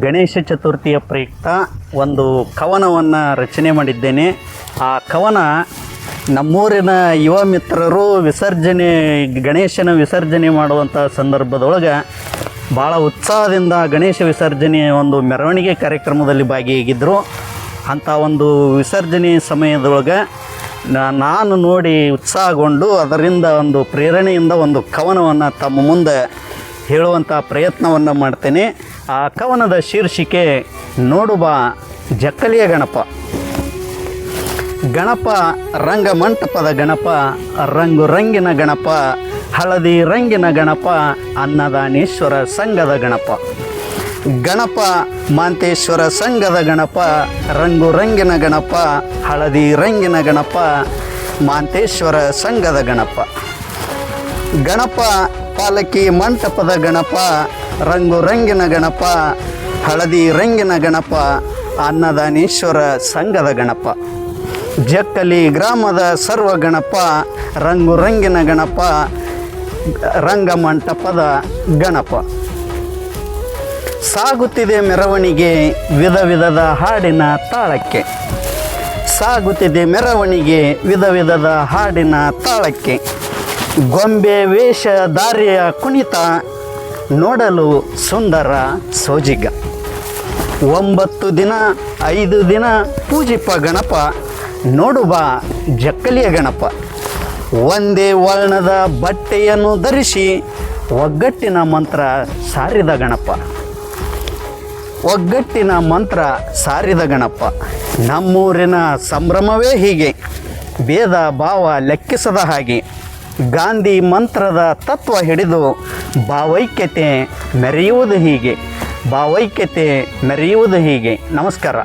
ಗಣೇಶ ಚತುರ್ಥಿಯ ಪ್ರಯುಕ್ತ ಒಂದು ಕವನವನ್ನು ರಚನೆ ಮಾಡಿದ್ದೇನೆ. ಆ ಕವನ ನಮ್ಮೂರಿನ ಯುವ ಮಿತ್ರರು ವಿಸರ್ಜನೆ, ಗಣೇಶನ ವಿಸರ್ಜನೆ ಮಾಡುವಂಥ ಸಂದರ್ಭದೊಳಗೆ ಭಾಳ ಉತ್ಸಾಹದಿಂದ ಗಣೇಶ ವಿಸರ್ಜನೆಯ ಒಂದು ಮೆರವಣಿಗೆ ಕಾರ್ಯಕ್ರಮದಲ್ಲಿ ಭಾಗಿಯಾಗಿದ್ದರು ಅಂಥ ಒಂದು ವಿಸರ್ಜನೆ ಸಮಯದೊಳಗೆ ನಾನು ನೋಡಿ ಉತ್ಸಾಹಗೊಂಡು ಅದರಿಂದ ಒಂದು ಪ್ರೇರಣೆಯಿಂದ ಒಂದು ಕವನವನ್ನು ತಮ್ಮ ಮುಂದೆ ಹೇಳುವಂಥ ಪ್ರಯತ್ನವನ್ನು ಮಾಡ್ತೇನೆ. ಆ ಕವನದ ಶೀರ್ಷಿಕೆ ನೋಡುವ ಜಕ್ಕಲಿಯ ಗಣಪ. ಗಣಪ ರಂಗಮಂಟಪದ ಗಣಪ ರಂಗು ರಂಗಿನ ಗಣಪ, ಹಳದಿ ರಂಗಿನ ಗಣಪ, ಅನ್ನದಾನೇಶ್ವರ ಸಂಘದ ಗಣಪ. ಗಣಪ ಮಾಂತೇಶ್ವರ ಸಂಘದ ಗಣಪ ರಂಗು ರಂಗಿನ ಗಣಪ, ಹಳದಿ ರಂಗಿನ ಗಣಪ, ಮಾಂತೇಶ್ವರ ಸಂಘದ ಗಣಪ. ಗಣಪ ಪಾಲಕಿ ಮಂಟಪದ ಗಣಪ ರಂಗು ರಂಗಿನ ಗಣಪ, ಹಳದಿ ರಂಗಿನ ಗಣಪ, ಅನ್ನದಾನೀಶ್ವರ ಸಂಘದ ಗಣಪ. ಜಕ್ಕಲಿ ಗ್ರಾಮದ ಸರ್ವ ಗಣಪ, ರಂಗು ರಂಗಿನ ಗಣಪ ರಂಗಮಂಟಪದ ಗಣಪ. ಸಾಗುತ್ತಿದೆ ಮೆರವಣಿಗೆ ವಿಧ ವಿಧದ ಹಾಡಿನ ತಾಳಕ್ಕೆ. ಸಾಗುತ್ತಿದೆ ಮೆರವಣಿಗೆ ವಿಧ ವಿಧದ ಹಾಡಿನ ತಾಳಕ್ಕೆ. ಗೊಂಬೆ ವೇಷ ದಾರಿಯ ಕುಣಿತ ನೋಡಲು ಸುಂದರ ಸೋಜಿಗ. ಒಂಬತ್ತು ದಿನ, ಐದು ದಿನ ಪೂಜಿಪ್ಪ ಗಣಪ, ನೋಡುವ ಜಕ್ಕಲಿಯ ಗಣಪ. ಒಂದೇ ವರ್ಣದ ಬಟ್ಟೆಯನ್ನು ಧರಿಸಿ ಒಗ್ಗಟ್ಟಿನ ಮಂತ್ರ ಸಾರಿದ ಗಣಪ. ಒಗ್ಗಟ್ಟಿನ ಮಂತ್ರ ಸಾರಿದ ಗಣಪ. ನಮ್ಮೂರಿನ ಸಂಭ್ರಮವೇ ಹೀಗೆ. ಭೇದ ಭಾವ ಲೆಕ್ಕಿಸದ ಹಾಗೆ. ಗಾಂಧಿ ಮಂತ್ರದ ತತ್ವ ಹಿಡಿದು ಭಾವೈಕ್ಯತೆ ಮೆರೆಯುವುದು ಹೀಗೆ. ಭಾವೈಕ್ಯತೆ ಮೆರೆಯುವುದು ಹೀಗೆ. ನಮಸ್ಕಾರ.